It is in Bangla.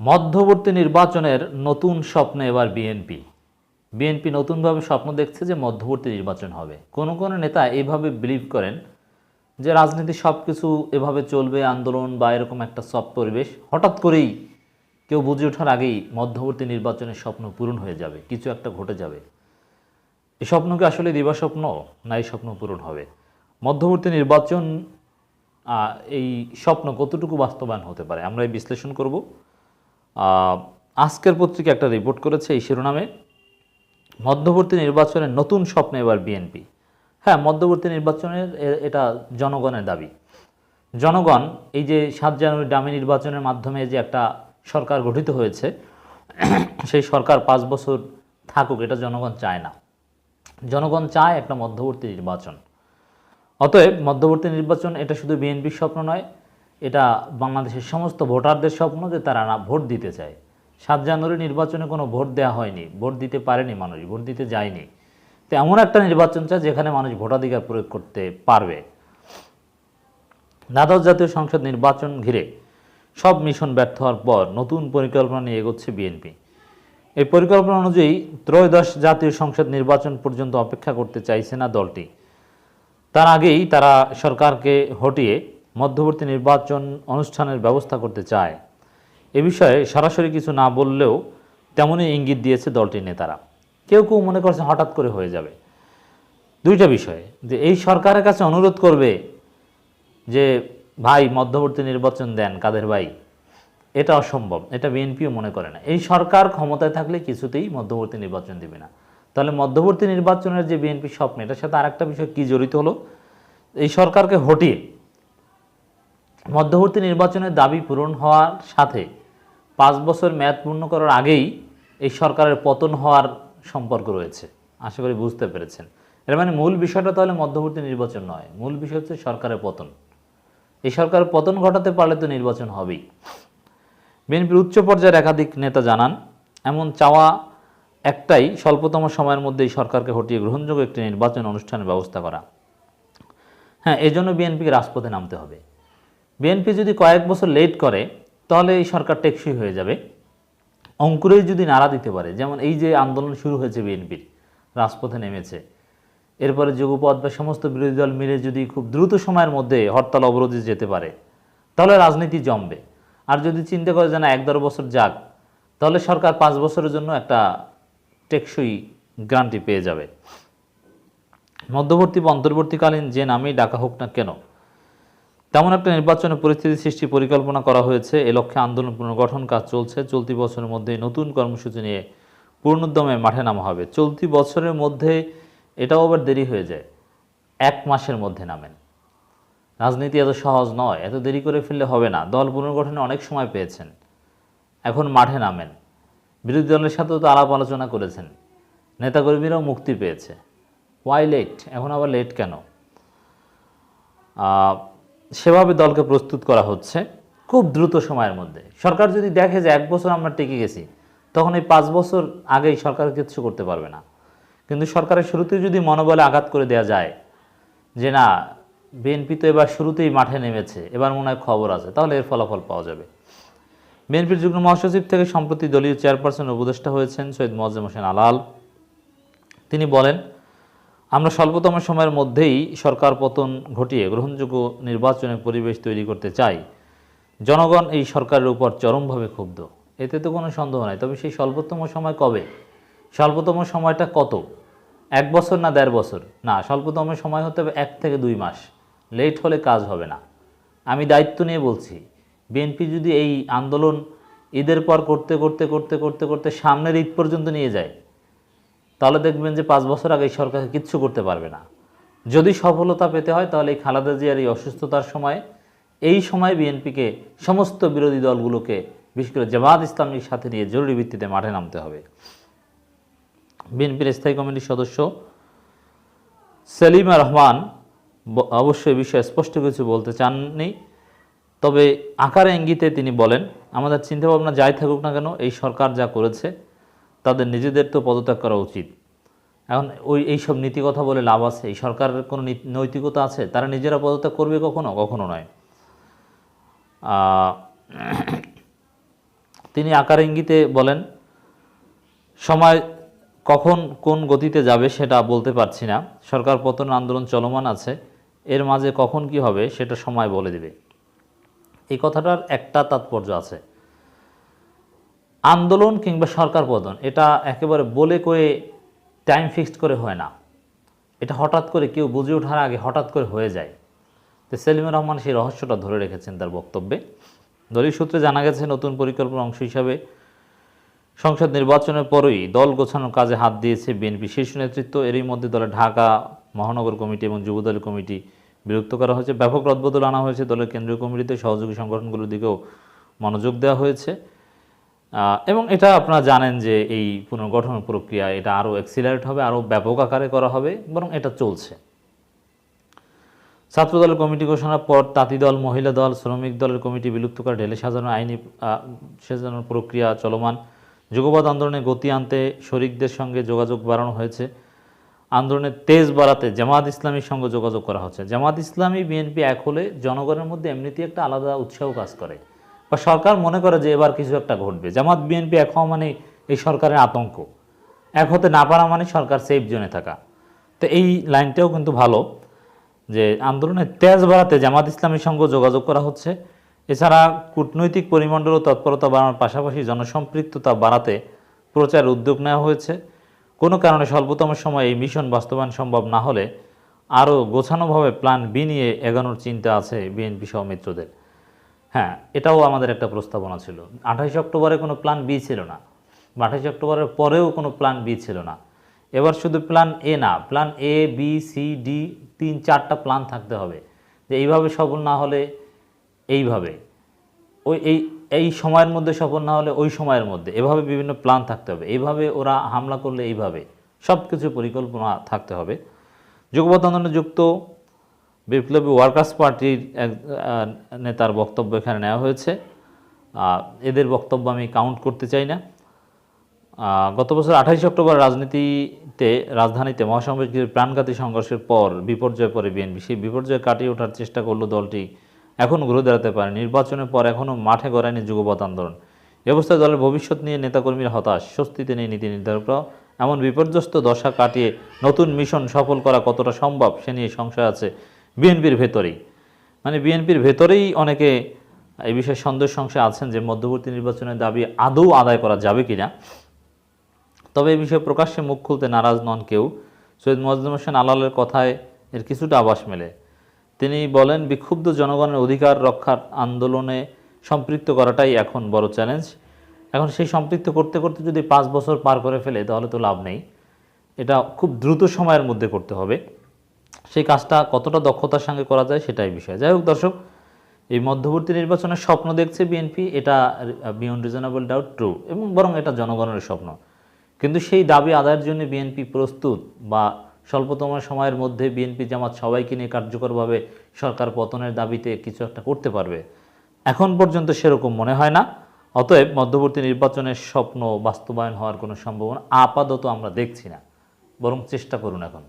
মধ্যবর্তী নির্বাচনের নতুন স্বপ্নে এবার বিএনপি। বিএনপি নতুনভাবে স্বপ্ন দেখছে যে মধ্যবর্তী নির্বাচন হবে। কোনো কোনো নেতা এইভাবে বিলিভ করেন যে রাজনীতি সব কিছু এভাবে চলবে, আন্দোলন বা এরকম একটা সব পরিবেশ, হঠাৎ করেই কেউ বুঝে ওঠার আগেই মধ্যবর্তী নির্বাচনের স্বপ্ন পূরণ হয়ে যাবে, কিছু একটা ঘটে যাবে। এই স্বপ্নকে আসলে দিবা স্বপ্ন? না, এই স্বপ্ন পূরণ হবে। মধ্যবর্তী নির্বাচন এই স্বপ্ন কতটুকু বাস্তবায়ন হতে পারে? আমরা এই বিশ্লেষণ করব। আজকের পত্রিকা একটা রিপোর্ট করেছে, এই শিরোনামে, মধ্যবর্তী নির্বাচনের নতুন স্বপ্ন এবার বিএনপি হ্যাঁ মধ্যবর্তী নির্বাচনের এটা জনগণের দাবি। জনগণ, এই যে সাত জানুয়ারি ডামি নির্বাচনের মাধ্যমে যে একটা সরকার গঠিত হয়েছে, সেই সরকার পাঁচ বছর থাকুক, এটা জনগণ চায় না। জনগণ চায় একটা মধ্যবর্তী নির্বাচন। অতএব মধ্যবর্তী নির্বাচন এটা শুধু বিএনপির স্বপ্ন নয় এটা বাংলাদেশের সমস্ত ভোটারদের স্বপ্ন যে তারা না ভোট দিতে চায়। সাত জানুয়ারি নির্বাচনে কোনো ভোট দেওয়া হয়নি, ভোট দিতে পারেনি মানুষ, ভোট দিতে যায়নি। তো এমন একটা নির্বাচন চায় যেখানে মানুষ ভোটাধিকার প্রয়োগ করতে পারবে। দ্বাদশ জাতীয় সংসদ নির্বাচন ঘিরে সব মিশন ব্যর্থ হওয়ার পর নতুন পরিকল্পনা নিয়ে এগোচ্ছে বিএনপি। এই পরিকল্পনা অনুযায়ী ত্রয়োদশ জাতীয় সংসদ নির্বাচন পর্যন্ত অপেক্ষা করতে চাইছে না দলটি। তার আগেই তারা সরকারকে হটিয়ে মধ্যবর্তী নির্বাচন অনুষ্ঠানের ব্যবস্থা করতে চায়। এ বিষয়ে সরাসরি কিছু না বললেও তেমনই ইঙ্গিত দিয়েছে দলটির নেতারা। কেউ কেউ মনে করছে হঠাৎ করে হয়ে যাবে। দুইটা বিষয়, যে এই সরকারের কাছে অনুরোধ করবে যে, ভাই, মধ্যবর্তী নির্বাচন দেন কাদের ভাই। এটা অসম্ভব, এটা বিএনপিও মনে করে না। এই সরকার ক্ষমতায় থাকলে কিছুতেই মধ্যবর্তী নির্বাচন দেবে না। তাহলে মধ্যবর্তী নির্বাচনের যে বিএনপি স্বপ্ন, এটার সাথে আরেকটা বিষয় কি জড়িত হলো? এই সরকারকে হটিয়ে মধ্যবর্তী নির্বাচনের দাবি পূরণ হওয়ার সাথে পাঁচ বছর মেয়াদ পূর্ণ করার আগেই এই সরকারের পতন হওয়ার সম্পর্ক রয়েছে। আশা করি বুঝতে পেরেছেন। এর মানে মূল বিষয়টা তাহলে মধ্যবর্তী নির্বাচন নয়। মূল বিষয় হচ্ছে সরকারের পতন। এই সরকারের পতন ঘটাতে পারলে তো নির্বাচন হবেই। বিএনপির উচ্চ পর্যায়ের একাধিক নেতা জানান, এমন চাওয়া একটাই স্বল্পতম সময়ের মধ্যে এই সরকারকে হটিয়ে গ্রহণযোগ্য একটি নির্বাচন অনুষ্ঠানের ব্যবস্থা করা। হ্যাঁ এই জন্য বিএনপিকে রাজপথে নামতে হবে। বিএনপি যদি কয়েক বছর লেট করে, তাহলে এই সরকার টেকসই হয়ে যাবে। অঙ্কুরেই যদি নাড়া দিতে পারে, যেমন এই যে আন্দোলন শুরু হয়েছে বিএনপির রাজপথে নেমেছে। এরপরে যুগপথ বা সমস্ত বিরোধী দল মিলে যদি খুব দ্রুত সময়ের মধ্যে হরতাল অবরোধে যেতে পারে, তাহলে রাজনীতি জমবে। আর যদি চিন্তা করে যে না, এক দেড় বছর যাক, তাহলে সরকার পাঁচ বছরের জন্য একটা টেকসই গ্রান্টি পেয়ে যাবে। মধ্যবর্তী বা অন্তর্বর্তীকালীন যে নামেই ডাকা হোক না কেন তেমন একটা নির্বাচনের পরিস্থিতি সৃষ্টি পরিকল্পনা করা হয়েছে। এ লক্ষ্যে আন্দোলন পুনর্গঠন কাজ চলছে। চলতি বছরের মধ্যে নতুন কর্মসূচি নিয়ে পূর্ণোদ্যমে মাঠে নামা হবে। চলতি বছরের মধ্যে এটাও আবার দেরি হয়ে যায়। এক মাসের মধ্যে নামেন। রাজনীতি এত সহজ নয়। এত দেরি করে ফেললে হবে না। দল পুনর্গঠনে অনেক সময় পেয়েছেন। এখন মাঠে নামেন। বিরোধী দলের সাথেও তো আলাপ আলোচনা করেছেন। নেতাকর্মীরাও মুক্তি পেয়েছে। ওয়াই লেট এখন আবার লেট কেন? সেভাবে দলকে প্রস্তুত করা হচ্ছে খুব দ্রুত সময়ের মধ্যে। সরকার যদি দেখে যে এক বছর আমরা টিকে গেছি, তখন এই পাঁচ বছর আগেই সরকার কিছু করতে পারবে না। কিন্তু সরকারের শুরুতে যদি মনোবলে আঘাত করে দেওয়া যায়, যে না, বিএনপি তো এবার শুরুতেই মাঠে নেমেছে, এবার মনে হয় খবর আছে, তাহলে এর ফলাফল পাওয়া যাবে। বিএনপির যুগ্ম মহাসচিব থেকে সম্প্রতি দলীয় চেয়ারপারসন উপদেষ্টা হয়েছেন সৈয়দ মোয়াজ্জেম হোসেন আলাল। তিনি বলেন আমরা স্বল্পতম সময়ের মধ্যেই সরকার পতন ঘটিয়ে গ্রহণযোগ্য নির্বাচনের পরিবেশ তৈরি করতে চাই। জনগণ এই সরকারের উপর চরমভাবে ক্ষুব্ধ। এতে তো কোনো সন্দেহ নাই। তবে সেই স্বল্পতম সময় কবে? স্বল্পতম সময়টা কত? এক বছর না দেড় বছর? না, স্বল্পতম সময় হতে হবে এক থেকে দুই মাস। লেট হলে কাজ হবে না। আমি দায়িত্ব নিয়ে বলছি, বিএনপি যদি এই আন্দোলন ঈদের পর করতে করতে করতে করতে করতে সামনের ঈদ পর্যন্ত নিয়ে যায় তাহলে দেখবেন যে পাঁচ বছর আগে এই সরকার কিচ্ছু করতে পারবে না। যদি সফলতা পেতে হয়, তাহলে এই খালেদা জিয়ার এই অসুস্থতার সময়, এই সময় বিএনপিকে, সমস্ত বিরোধী দলগুলোকে, বিশেষ করে জামাত ইসলামীর সাথে নিয়ে জরুরি ভিত্তিতে মাঠে নামতে হবে। বিএনপির স্থায়ী কমিটির সদস্য সেলিমা রহমান অবশ্যই বিষয়ে স্পষ্ট কিছু বলতে চাননি। তবে আকারে ইঙ্গিতে তিনি বলেন, আমাদের চিন্তাভাবনা যাই থাকুক না কেন, এই সরকার যা করেছে তাদের নিজেদের তো পদত্যাগ করা উচিত। এখন ওই, এইসব নীতি কথা বলে লাভ আছে, এই সরকারের কোনো নৈতিকতা আছে, তারা নিজেরা পদত্যাগ করবে কখনো? কখনো নয়। তিনি আকার ইঙ্গিতে বলেন, সময় কখন কোন গতিতে যাবে সেটা বলতে পারছি না। সরকার পতন আন্দোলন চলমান আছে, এর মাঝে কখন কি হবে সেটা সময় বলে দিবে। এই কথাটার একটা তাৎপর্য আছে। আন্দোলন কিংবা সরকার পতন এটা একেবারে বলে করে টাইম ফিক্সড করে হয় না। এটা হঠাৎ করে কেউ বুঝে ওঠার আগে হঠাৎ করে হয়ে যায়। তো সেলিমুর রহমান সেই রহস্যটা ধরে রেখেছেন তার বক্তব্যে। দলীয় সূত্রে জানা গেছে, নতুন পরিকল্পনার অংশ হিসাবে সংসদ নির্বাচনের পরই দল গোছানোর কাজে হাত দিয়েছে বিএনপি শীর্ষ নেতৃত্ব। এরই মধ্যে দলে ঢাকা মহানগর কমিটি এবং যুবদল কমিটি বিলুপ্ত করা হয়েছে। ব্যাপক রদবদল আনা হয়েছে দলের কেন্দ্রীয় কমিটিতে। সহযোগী সংগঠনগুলোর দিকেও মনোযোগ দেওয়া হয়েছে। এবং এটা আপনারা জানেন যে এই পুনর্গঠন প্রক্রিয়া, এটা আরও এক্সিলারেট হবে, আরও ব্যাপক আকারে করা হবে, বরং এটা চলছে। ছাত্রদলের কমিটি ঘোষণার পর তাঁতি দল মহিলা দল শ্রমিক দলের কমিটি বিলুপ্ত করে ঢেলে সাজানো আইনি সাজানোর প্রক্রিয়া চলমান। যুগবাদ আন্দোলনে গতি আনতে শরিকদের সঙ্গে যোগাযোগ বাড়ানো হয়েছে। আন্দোলনের তেজ বাড়াতে জামাত ইসলামীর সঙ্গে যোগাযোগ করা হচ্ছে। জামাত ইসলামী, বিএনপি এক হলে জনগণের মধ্যে এমনিতেই একটা আলাদা উৎসাহ কাজ করে। বা সরকার মনে করে যে এবার কিছু একটা ঘটবে। জামাত, বিএনপি হওয়া মানে এই সরকারের আতঙ্ক। এক হতে না পারা মানে সরকার সেফ জোনে থাকা। তো এই লাইনটাও কিন্তু ভালো যে আন্দোলনের তেজ বাড়াতে জামাত ইসলামের সঙ্গে যোগাযোগ করা হচ্ছে। এছাড়া কূটনৈতিক পরিমণ্ডল ও তৎপরতা বাড়ানোর পাশাপাশি জনসম্পৃক্ততা বাড়াতে প্রচার উদ্যোগ নেওয়া হয়েছে। কোনো কারণে স্বল্পতম সময়ে এই মিশন বাস্তবায়ন সম্ভব না হলে আরও গোছানোভাবে প্ল্যান বি নিয়ে এগোনোর চিন্তা আছে বিএনপি সহ মিত্রদের। হ্যাঁ এটাও আমাদের একটা প্রস্তাবনা ছিল। আঠাশ অক্টোবরে কোনো প্ল্যান বি ছিল না। আঠাশ অক্টোবরের পরেও কোনো প্ল্যান বি ছিল না। এবার শুধু প্ল্যান এ না plan A B C D তিন, চারটা প্ল্যান থাকতে হবে। যে এইভাবে সফল না হলে এইভাবে। ওই, এই এই সময়ের মধ্যে সফল না হলে ওই সময়ের মধ্যে। এভাবে বিভিন্ন প্ল্যান থাকতে হবে। এইভাবে ওরা হামলা করলে এইভাবে। সব কিছু পরিকল্পনা থাকতে হবে। আন্দোলনে যুক্ত বিপ্লবী ওয়ার্কার্স পার্টির এক নেতার বক্তব্য এখানে নেওয়া হয়েছে। এদের বক্তব্য আমি কাউন্ট করতে চাই না। গত বছর আঠাইশ অক্টোবর রাজনীতিতে, রাজধানীতে মহাসমাবেশের প্রাণঘাতী সংঘর্ষের পর বিপর্যয় পরে বিএনপি। সেই বিপর্যয় কাটিয়ে ওঠার চেষ্টা করল দলটি। এখন ঘুরে দাঁড়াতে পারে। নির্বাচনের পর এখনও মাঠে গড়ায়নি যুগপথ আন্দোলন। এ অবস্থায় দলের ভবিষ্যৎ নিয়ে নেতাকর্মীরা হতাশ। স্বস্তিতে নেই নীতি নির্ধারকরাও এমন বিপর্যস্ত দশা কাটিয়ে নতুন মিশন সফল করা কতটা সম্ভব, সে নিয়ে সংশয় আছে বিএনপির ভেতরেই। মানে বিএনপির ভেতরেই অনেকে এই বিষয়ে সন্দেহ সংশয় আছেন যে মধ্যবর্তী নির্বাচনের দাবি আদৌ আদায় করা যাবে কিনা। তবে এই বিষয়ে প্রকাশ্যে মুখ খুলতে নারাজ নন কেউ। সৈয়দ মোয়াজ্জম হোসেন আলালের কথায় এর কিছুটা আভাস মেলে। তিনি বলেন, বিক্ষুব্ধ জনগণের অধিকার রক্ষার আন্দোলনে সম্পৃক্ত করাটাই এখন বড় চ্যালেঞ্জ। এখন সেই সম্পৃক্ত করতে করতে যদি পাঁচ বছর পার করে ফেলে, তাহলে তো লাভ নেই। এটা খুব দ্রুত সময়ের মধ্যে করতে হবে। সেই কাজটা কতটা দক্ষতার সঙ্গে করা যায় সেটাই বিষয়। যাই হোক দর্শক, এই মধ্যবর্তী নির্বাচনের স্বপ্ন দেখছে বিএনপি, এটা বিয়ন্ড রিজনেবল ডাউট ট্রু এবং বরং এটা জনগণের স্বপ্ন। কিন্তু সেই দাবি আদায়ের জন্য বিএনপি প্রস্তুত বা স্বল্পতম সময়ের মধ্যে বিএনপি জামাত সবাইকে নিয়ে কার্যকরভাবে সরকার পতনের দাবিতে কিছু একটা করতে পারবে, এখন পর্যন্ত সেরকম মনে হয় না। অতএব মধ্যবর্তী নির্বাচনের স্বপ্ন বাস্তবায়ন হওয়ার কোনো সম্ভাবনা আপাতত আমরা দেখছি না। বরং চেষ্টা করুন এখন।